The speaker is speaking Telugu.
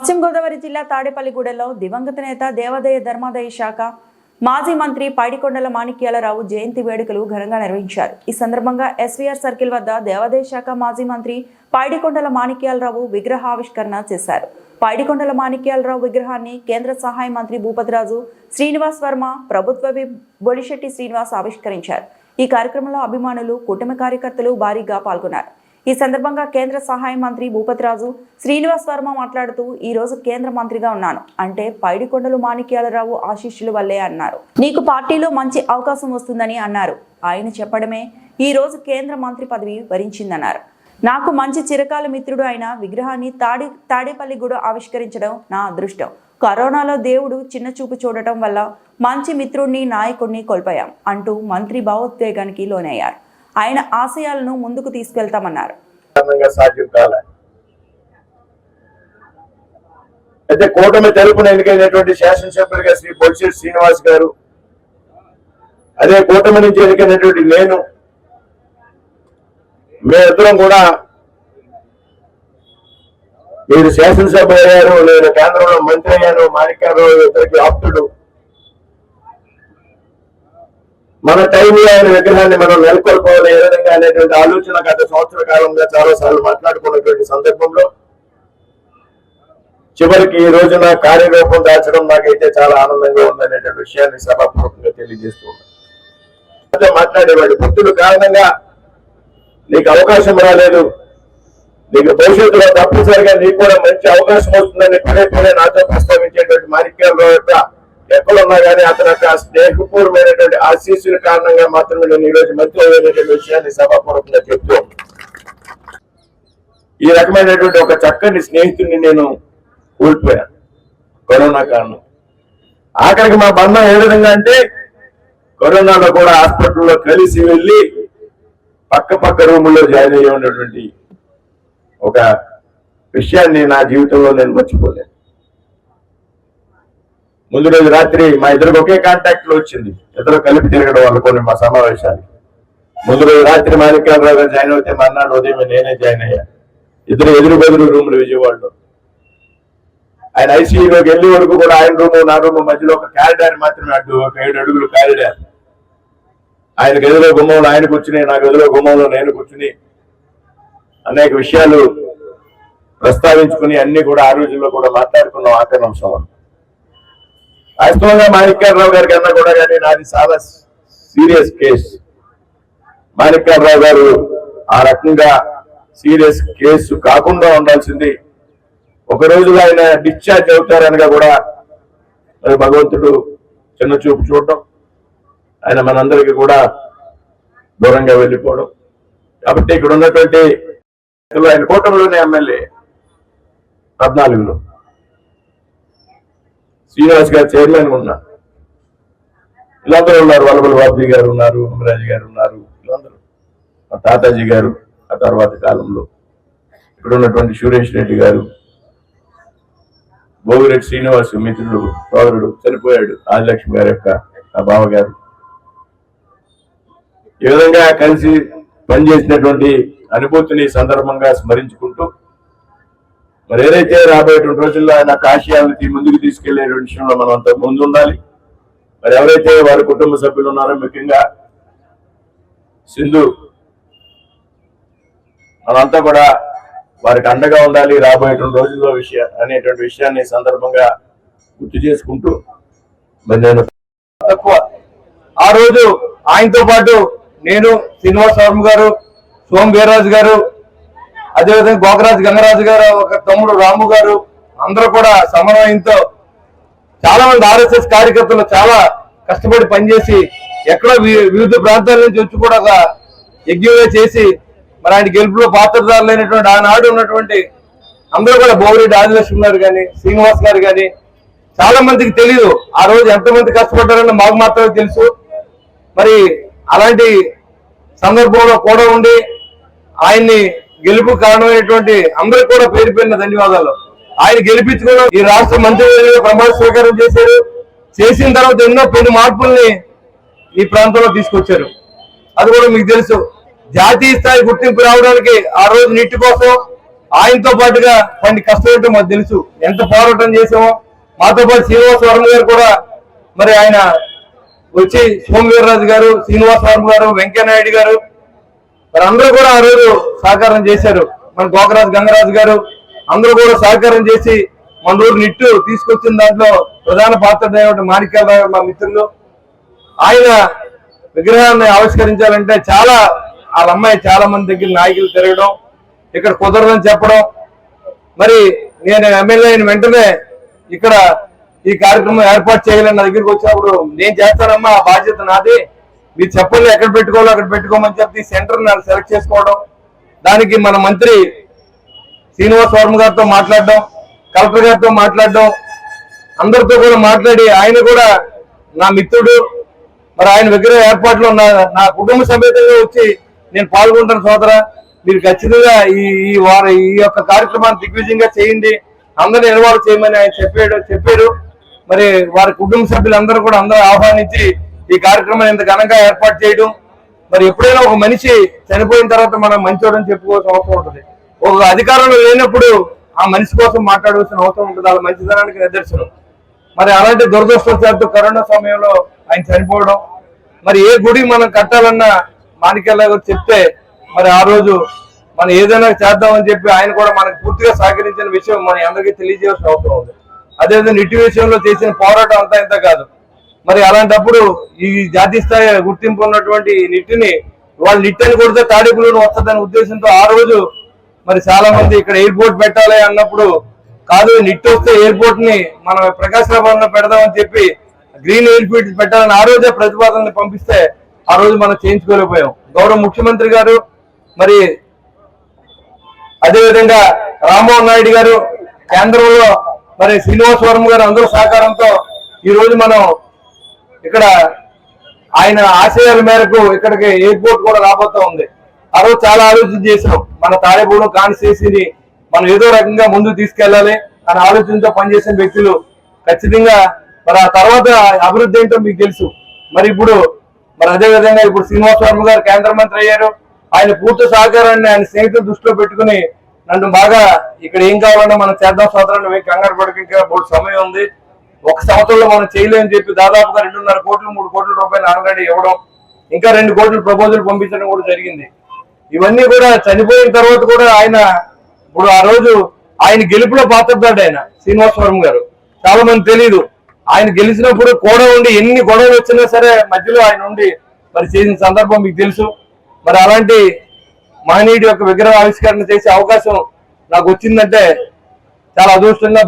పశ్చిమ గోదావరి జిల్లా తాడేపల్లిగూడెలో దివంగత నేత దేవాదాయ ధర్మాదాయ శాఖ మాజీ మంత్రి పైడికొండల మాణిక్యాలరావు జయంతి వేడుకలు ఘనంగా నిర్వహించారు. ఈ సందర్భంగా ఎస్వీఆర్ సర్కిల్ వద్ద దేవాదాయ శాఖ మాజీ మంత్రి పైడికొండల మాణిక్యాలరావు విగ్రహావిష్కరణ చేశారు. పైడికొండల మాణిక్యాలరావు విగ్రహాన్ని కేంద్ర సహాయ మంత్రి భూపతిరాజు శ్రీనివాస్ వర్మ ప్రభుత్వ బొలిశెట్టి శ్రీనివాస్ ఆవిష్కరించారు. ఈ కార్యక్రమంలో అభిమానులు కూటమి కార్యకర్తలు భారీగా పాల్గొన్నారు. ఈ సందర్భంగా కేంద్ర సహాయ మంత్రి భూపతిరాజు శ్రీనివాస్ వర్మ మాట్లాడుతూ ఈ రోజు కేంద్ర మంత్రిగా ఉన్నాను. అంటే పైడికొండలు మాణిక్యాలరావు ఆశీస్సుల వల్లే అన్నారు. నీకు పార్టీలో మంచి అవకాశం వస్తుందని అన్నారు. ఆయన చెప్పడమే ఈ రోజు కేంద్ర మంత్రి పదవి వరించిందన్నారు. నాకు మంచి చిరకాల మిత్రుడు అయిన విగ్రహాన్ని తాడి తాడేపల్లిగూడ ఆవిష్కరించడం నా అదృష్టం. కరోనాలో దేవుడు చిన్న చూపు చూడటం వల్ల మంచి మిత్రుడిని నాయకుడిని కోల్పోయాం అంటూ మంత్రి భావోద్వేగానికి లోనయ్యారు. ఆయన ఆశయాలను ముందుకు తీసుకెళ్తామన్నారు. అయితే కూటమి తరపున ఎన్నికైనటువంటి శాసనసభ్యులుగా శ్రీ బొలిశెట్టి శ్రీనివాస్ గారు అదే కూటమి నుంచి ఎన్నికైనటువంటి నేను మేమిద్దరం కూడా మీరు శాసనసభ అయ్యారు నేను కేంద్రంలో మంత్రి అయ్యాను మాణిక్యాలరావు ఇద్దరికి ఆప్తుడు మన టైం ఆయన విగ్రహాన్ని మనం నెలకొల్పోవాలి ఏ విధంగా అనేటువంటి ఆలోచన గత సంవత్సర కాలంగా చాలా సార్లు మాట్లాడుకున్నటువంటి సందర్భంలో చివరికి ఈ రోజున కార్యరూపం దాచడం నాకైతే చాలా ఆనందంగా ఉందనేటువంటి విషయాన్ని సభాపూర్వకంగా తెలియజేస్తూ ఉన్నాను. మాట్లాడేవాడు భక్తుల కారణంగా నీకు అవకాశం రాలేదు. నీకు భవిష్యత్తులో తప్పనిసరిగా నీకు కూడా మంచి అవకాశం వస్తుందని పదే పదే నాతో ప్రస్తావించేటువంటి మాణిక్యాల యొక్క ఎక్కడున్నా కానీ అతని యొక్క స్నేహపూర్వమైనటువంటి ఆశీస్సుల కారణంగా మాత్రమే నేను ఈ రోజు మంత్రి అయినటువంటి విషయాన్ని సభాపూర్వకంగా చెప్తూ ఈ రకమైనటువంటి ఒక చక్కని స్నేహితుడిని నేను కోల్పోయాను. కరోనా కారణం. ఆఖరికి మా బంధం ఏ విధంగా అంటే కరోనాలో కూడా హాస్పిటల్లో కలిసి వెళ్ళి పక్క పక్క రూముల్లో జాయిన్ అయ్యి ఉన్నటువంటి ఒక విషయాన్ని నా జీవితంలో నేను మర్చిపోలేను. ముందు రోజు రాత్రి మా ఇద్దరికి ఒకే కాంటాక్ట్లో వచ్చింది. ఇద్దరు కలిపి తిరగడం వల్ల కొన్ని మా సమావేశాలు ముందు రోజు రాత్రి మాణిక్యాలరావు గారు జాయిన్ అవుతే మర్నాడు ఉదయం నేనే జాయిన్ అయ్యా. ఇద్దరు ఎదురు బెదురు రూములు విజయవాడలో. ఆయన ఐసీయూలోకి వెళ్ళే వరకు కూడా ఆయన రూము నా రూము మధ్యలో ఒక కారిడార్ మాత్రమే అడ్డు ఒక ఏడు అడుగులు కారిడార్. ఆయన గదిలో గుమ్మంలో ఆయన కూర్చుని నా గదిలో గుమ్మంలో నేను కూర్చుని అనేక విషయాలు ప్రస్తావించుకుని అన్ని కూడా ఆ రోజుల్లో కూడా మాట్లాడుకున్నాం ఆఖరి అంశం వాస్తవంగా మాణిక్యాలరావు గారి కన్నా కూడా కానీ నాది చాలా సీరియస్ కేసు మాణిక్యాలరావు గారు ఆ రకంగా సీరియస్ కేసు కాకుండా ఉండాల్సింది. ఒక రోజులో ఆయన డిశ్చార్జ్ అవుతారనగా కూడా మరి భగవంతుడు చిన్న చూపు చూడటం ఆయన మనందరికీ కూడా దూరంగా వెళ్ళిపోవడం. కాబట్టి ఇక్కడ ఉన్నటువంటి ఆయన కూటమిలోనే ఎమ్మెల్యే పద్నాలుగులో. శ్రీనివాస్ గారు చైర్మన్ ఉన్నారు వీళ్ళందరూ ఉన్నారు వల్లభల బాబీ గారు ఉన్నారు అమరాజు గారు ఉన్నారు వీళ్ళందరూ. మా తాతాజీ గారు ఆ తర్వాత కాలంలో. ఇక్కడ ఉన్నటువంటి సురేష్ రెడ్డి గారు భోగిరెడ్డి శ్రీనివాస్ మిత్రుడు సోదరుడు చనిపోయాడు ఆదిలక్ష్మి గారి యొక్క ఆ బావగారు. ఈ విధంగా కలిసి పనిచేసినటువంటి అనుభూతిని సందర్భంగా స్మరించుకుంటూ మరి ఏదైతే రాబోయేటువంటి రోజుల్లో ఆయన కాశీయాలని ముందుకు తీసుకెళ్ళేటువంటి విషయంలో మనం అంత ముందు ఉండాలి. మరి ఎవరైతే వారి కుటుంబ సభ్యులు ఉన్నారో ముఖ్యంగా సింధు మనంతా కూడా వారికి అండగా ఉండాలి రాబోయేటువంటి రోజుల్లో విషయ అనేటువంటి విషయాన్ని సందర్భంగా గుర్తు చేసుకుంటూ మరి నేను తక్కువ. ఆ రోజు ఆయనతో పాటు నేను శ్రీనివాస వర్మ గారు సోమ్ వీర్రాజు గారు అదేవిధంగా గోకరాజు గంగరాజు గారు ఒక తమ్ముడు రాము గారు అందరూ కూడా సమన్వయంతో చాలా మంది ఆర్ఎస్ఎస్ కార్యకర్తలు చాలా కష్టపడి పనిచేసి ఎక్కడో వి- వివిధ ప్రాంతాల నుంచి వచ్చి కూడా ఒక యజ్ఞంగా చేసి మరి ఆయన గెలుపులో పాత్రదారులైనటువంటి ఆనాడు ఉన్నటువంటి అందరూ కూడా బోవిరెడ్డి ఆదిలక్ష్మి గారు కానీ శ్రీనివాస్ గారు కానీ చాలా మందికి తెలియదు ఆ రోజు ఎంతమంది కష్టపడ్డారని మాకు మాత్రమే తెలుసు. మరి అలాంటి సందర్భంలో కూడా ఉండి ఆయన్ని గెలుపు కారణమైనటువంటి అందరికి కూడా పేరు పేరిన ధన్యవాదాలు. ఆయన గెలిపించుకోవడం ఈ రాష్ట్ర మంత్రి ప్రమాణ స్వీకారం చేశారు. చేసిన తర్వాత ఎన్నో పెను మార్పుల్ని ఈ ప్రాంతంలో తీసుకొచ్చారు. అది కూడా మీకు తెలుసు. జాతీయ స్థాయి గుర్తింపు రావడానికి ఆ రోజు నీటి కోసం ఆయనతో పాటుగా కొన్ని కష్టపడటం మాకు తెలుసు. ఎంత పోరాటం చేసామో మాతో పాటు శ్రీనివాస వర్మ గారు కూడా మరి ఆయన వచ్చి సోమవీర్రాజు గారు శ్రీనివాస వర్మ గారు వెంకయ్యనాయుడు గారు వారందరూ అందరూ కూడా ఆ రోజు సహకారం చేశారు. మన గోకరాజు గంగరాజు గారు అందరూ కూడా సహకారం చేసి మన ఊరు నిట్టు తీసుకొచ్చిన దాంట్లో ప్రధాన పాత్ర మాణిక్యాలరావు మా మిత్రులు. ఆయన విగ్రహాన్ని ఆవిష్కరించాలంటే చాలా వాళ్ళ అమ్మాయి చాలా మంది దగ్గర నాయకులు తిరగడం ఇక్కడ కుదరదని చెప్పడం. మరి నేను ఎమ్మెల్యే అయిన వెంటనే ఇక్కడ ఈ కార్యక్రమం ఏర్పాటు చేయాలని నా దగ్గరికి వచ్చినప్పుడు నేను చేస్తానమ్మా ఆ బాధ్యత నాది. మీరు చెప్పండి ఎక్కడ పెట్టుకోవాలో అక్కడ పెట్టుకోమని చెప్పి సెంటర్ సెలెక్ట్ చేసుకోవడం. దానికి మన మంత్రి శ్రీనివాస్ వర్మ గారితో మాట్లాడడం కలెక్టర్ గారితో మాట్లాడడం అందరితో కూడా మాట్లాడి ఆయన కూడా నా మిత్రుడు. మరి ఆయన విగ్రహ ఏర్పాట్లో నా నా కుటుంబ సమేతంగా వచ్చి నేను పాల్గొంటాను సోదర. మీరు ఖచ్చితంగా ఈ ఈ వారి ఈ యొక్క కార్యక్రమాన్ని దిగ్విజయంగా చేయండి. అందరిని ఇన్వాల్వ్ చేయమని ఆయన చెప్పాడు చెప్పారు మరి వారి కుటుంబ సభ్యులందరూ కూడా అందరూ ఆహ్వానించి ఈ కార్యక్రమం ఇంత ఘనంగా ఏర్పాటు చేయడం మరి ఎప్పుడైనా ఒక మనిషి చనిపోయిన తర్వాత మనం మంచోడని చెప్పుకోవాల్సిన అవసరం ఉంటుంది. ఒక అధికారంలో లేనప్పుడు ఆ మనిషి కోసం మాట్లాడవలసిన అవసరం ఉంటుంది. వాళ్ళ మంచిదనానికి నిదర్శనం. మరి అలాంటి దురదృష్టవశాత్తు కరోనా సమయంలో ఆయన చనిపోవడం మరి ఏ గుడి మనం కట్టాలన్నా మాణిక్యాల చెప్తే మరి ఆ రోజు మనం ఏదైనా చేద్దామని చెప్పి ఆయన కూడా మనకు పూర్తిగా సహకరించిన విషయం మన అందరికీ తెలియజేయాల్సిన అవసరం ఉంది. అదేవిధంగా నిట్టి విషయంలో చేసిన పోరాటం అంతా ఇంత కాదు. మరి అలాంటప్పుడు ఈ జాతీయ స్థాయి గుర్తింపు ఉన్నటువంటి నిట్టిని వాళ్ళు నిట్టని కొడితే తాడేపులను వస్తుందనే ఉద్దేశంతో ఆ రోజు మరి చాలా మంది ఇక్కడ ఎయిర్పోర్ట్ పెట్టాలి అన్నప్పుడు కాదు నిట్టు వస్తే ఎయిర్పోర్ట్ని మనం ప్రకాశరాబాద్ పెడదామని చెప్పి గ్రీన్ ఎయిర్పోర్ట్ పెట్టాలని ఆ రోజే ప్రతిపాదనని పంపిస్తే ఆ రోజు మనం చేయించుకోలేకపోయాం. గౌరవ ముఖ్యమంత్రి గారు మరి అదేవిధంగా రామ్మోహన్ నాయుడు గారు కేంద్రంలో మరి శ్రీనివాస్ వర్మ గారు అందరూ సహకారంతో ఈ రోజు మనం ఇక్కడ ఆయన ఆశయాల మేరకు ఇక్కడికి ఎయిర్పోర్ట్ కూడా రాబోతా ఉంది. ఆ రోజు చాలా ఆలోచన చేశాం. మన తాడేపూడు కాన్స్టిట్యూన్సీని మనం ఏదో రకంగా ముందు తీసుకెళ్ళాలి అనే ఆలోచనతో పనిచేసిన వ్యక్తులు ఖచ్చితంగా మరి ఆ తర్వాత అభివృద్ధి ఏంటో మీకు తెలుసు. మరి ఇప్పుడు మరి అదే విధంగా ఇప్పుడు శ్రీనివాస్ వర్మ గారు కేంద్ర మంత్రి అయ్యారు. ఆయన పూర్తి సహకారాన్ని ఆయన స్నేహితులు దృష్టిలో పెట్టుకుని నన్ను బాగా ఇక్కడ ఏం కావాలన్నా మనం చేద్దాం సోదరాన్ని కంగారు పడక ఇంకా సమయం ఉంది. ఒక సంవత్సరంలో మనం చేయలేమని చెప్పి దాదాపుగా రెండున్నర కోట్లు మూడు కోట్ల రూపాయలు ఆల్రెడీ ఇవ్వడం ఇంకా రెండు కోట్లు ప్రపోజల్ పంపించడం కూడా జరిగింది. ఇవన్నీ కూడా చనిపోయిన తర్వాత కూడా ఆయన ఇప్పుడు ఆ రోజు ఆయన గెలుపులో పాత్రపడ్డాడు ఆయన శ్రీనివాసవరం గారు. చాలా మంది తెలియదు ఆయన గెలిచినప్పుడు కూడా ఉండి ఎన్ని గొడవలు వచ్చినా సరే మధ్యలో ఆయన ఉండి మరి చేసిన సందర్భం మీకు తెలుసు. మరి అలాంటి మహనీయుడి యొక్క విగ్రహ ఆవిష్కరణ చేసే అవకాశం నాకు వచ్చిందంటే చాలా అదృష్టంగా